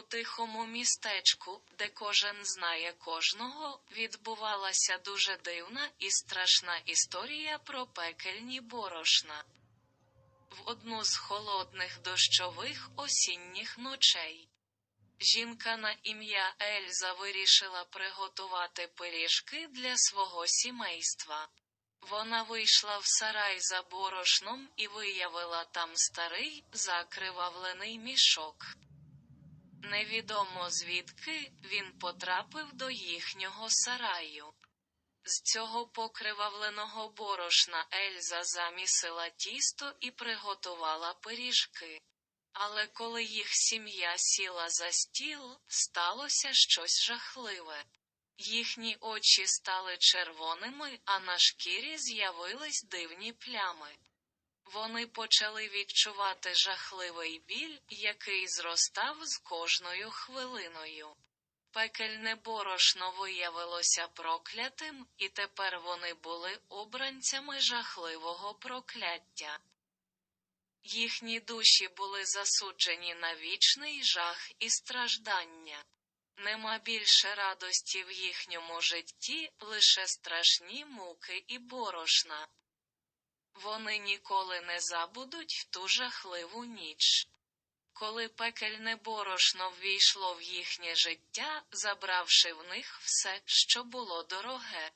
У тихому містечку, де кожен знає кожного, відбувалася дуже дивна і страшна історія про пекельні борошна. В одну з холодних дощових осінніх ночей. Жінка на ім'я Ельза вирішила приготувати пиріжки для свого сімейства. Вона вийшла в сарай за борошном і виявила там старий, закривавлений мішок. Невідомо звідки він потрапив до їхнього сараю. З цього покривавленого борошна Ельза замісила тісто і приготувала пиріжки. Але коли їх сім'я сіла за стіл, сталося щось жахливе. Їхні очі стали червоними, а на шкірі з'явились дивні плями. Вони почали відчувати жахливий біль, який зростав з кожною хвилиною. Пекельне борошно виявилося проклятим, і тепер вони були обранцями жахливого прокляття. Їхні душі були засуджені на вічний жах і страждання. Нема більше радості в їхньому житті, лише страшні муки і борошна. Вони ніколи не забудуть ту жахливу ніч. Коли пекельне борошно ввійшло в їхнє життя, забравши в них все, що було дороге.